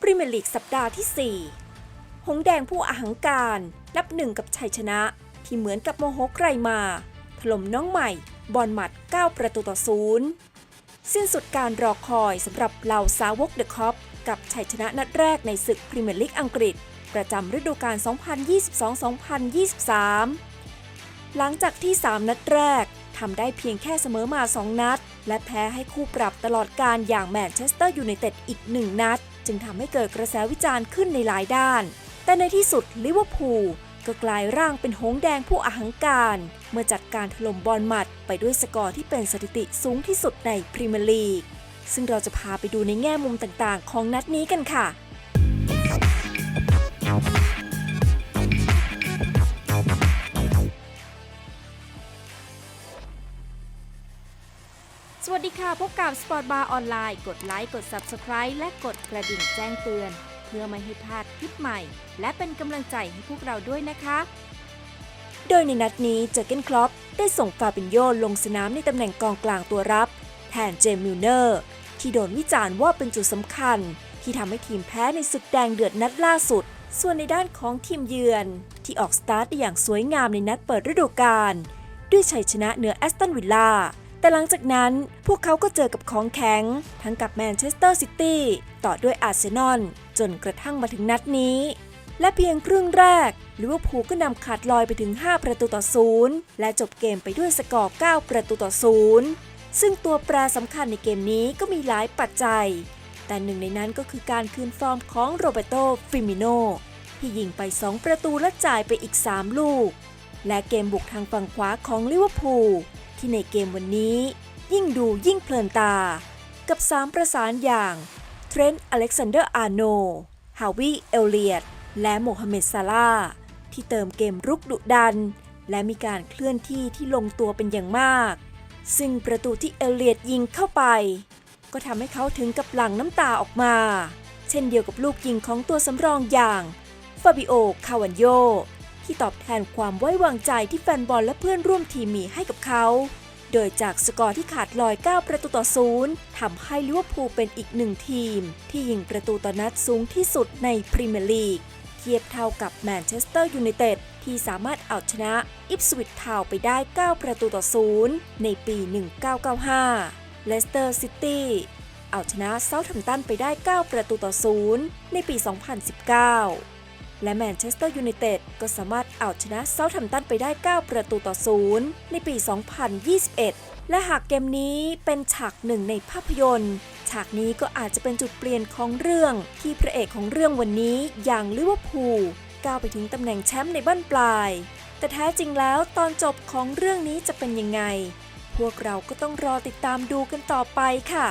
พรีเมียร์ลีกสัปดาห์ที่ 4 หงแดงผู้อาหังการนับหนึ่งกับชัยชนะ ที่เหมือนกับโมโหใครมา ถล่มน้องใหม่บอลหมัด 9 ประตูต่อศูนย์สิ้นสุดการรอคอยสำหรับเหล่าสาวกเดอะคอปกับชัยชนะนัดแรกในศึกพรีเมียร์ลีกอังกฤษ ประจำฤดูกาล 2022-2023 หลังจากที่ 3 นัดแรกทำได้เพียงแค่เสมอมา 2 นัด และแพ้ให้คู่ปรับตลอดการอย่างแมนเชสเตอร์ยูไนเต็ดอีก 1 นัด จึงทำให้เกิดกระแสวิจารณ์ขึ้นในหลายด้าน แต่ในที่สุดลิเวอร์พูลก็กลายร่างเป็นหงแดงผู้อหังการ เมื่อจัดการถล่มบอลหมัดไปด้วยสกอร์ที่เป็นสถิติสูงที่สุดในพรีเมียร์ลีก ซึ่งเราจะพาไปดูในแง่มุมต่างๆ ของนัดนี้กันค่ะ สวัสดีค่ะ พบกับ Sport Bar ออนไลน์ กดไลค์ กด Subscribe และกดกระดิ่งแจ้งเตือน เพื่อไม่ให้พลาดคลิปใหม่ และเป็นกำลังใจให้พวกเราด้วยนะคะ โดยในนัดนี้เจอเกนคลอปได้ส่งฟาบินโยลงสนามในตำแหน่งกองกลางตัวรับ แทนเจมิลเนอร์ ที่โดนวิจารณ์ว่าเป็นจุดสำคัญ ที่ทำให้ทีมแพ้ในศึกแดงเดือดนัดล่าสุด ส่วนในด้านของทีมเยือน ที่ออกสตาร์ทได้อย่างสวยงามในนัดเปิดฤดูกาลด้วยชัยชนะเหนือแอสตันวิลล่า แต่หลังจากนั้นพวกเขาก็เจอกับของแข็ง ทั้งกับแมนเชสเตอร์ซิตี้ต่อด้วยอาร์เซนอลจนกระทั่งมาถึงนัดนี้ และเพียงครึ่งแรกลิเวอร์พูลก็นำขาดลอยไปถึง 5 ประตูต่อศูนย์และจบเกมไปด้วยสกอร์ 9 ประตูต่อศูนย์ซึ่งตัวแปรสำคัญในเกมนี้ก็มีหลายปัจจัย แต่หนึ่งในนั้นก็คือการคืนฟอร์มของโรเบโตฟิมิโนที่ยิงไป 2 ประตูและจ่ายไปอีก 3 ลูก และเกมบุกทางฝั่งขวาของลิเวอร์พูล ที่ในเกมวันนี้ ยิ่งดูยิ่งเพลินตา กับ 3 ประสานอย่างเทรนต์อเล็กซานเดอร์อาร์โนฮาวิเอลเลียตและโมฮัมเหม็ดซาลาห์ที่เติมเกมรุกดุดัน และมีการเคลื่อนที่ที่ลงตัวเป็นอย่างมาก ซึ่งประตูที่เอลเลียตยิงเข้าไป ก็ทำให้เขาถึงกับหลั่งน้ำตาออกมา เช่นเดียวกับลูกยิงของตัวสำรองอย่างฟาบิโอ คาวันโย ที่ตอบแทนความไว้วางใจที่แฟนบอลและเพื่อนร่วมทีมมีให้กับเขา โดยจากสกอร์ที่ขาดลอย 9 ประตูต่อศูนย์ทำให้ลิเวอร์พูลเป็นอีกหนึ่งทีม ที่ยิงประตูต่อนัดสูงที่สุดในพรีเมียร์ลีกเทียบเท่ากับแมนเชสเตอร์ยูไนเต็ดที่สามารถเอาชนะอิปสวิตทาวไปได้ 9 ประตูต่อศูนย์ในปี 1995 เลสเตอร์ซิตี้เอาชนะเซาท์แฮมป์ตันไปได้ 9 ประตูต่อศูนย์ในปี 2019 และแมนเชสเตอร์ยูไนเต็ดก็สามารถเอาชนะเซาท์แฮมป์ตันไปได้ 9 ประตูต่อศูนย์ในปี 2021 และหากเกมนี้เป็นฉากหนึ่งในภาพยนตร์ ฉากนี้ก็อาจจะเป็นจุดเปลี่ยนของเรื่องที่พระเอกของเรื่องวันนี้อย่างลิเวอร์พูลก้าวไปถึงตำแหน่งแชมป์ในบ้านปลาย แต่แท้จริงแล้วตอนจบของเรื่องนี้จะเป็นยังไง พวกเราก็ต้องรอติดตามดูกันต่อไปค่ะ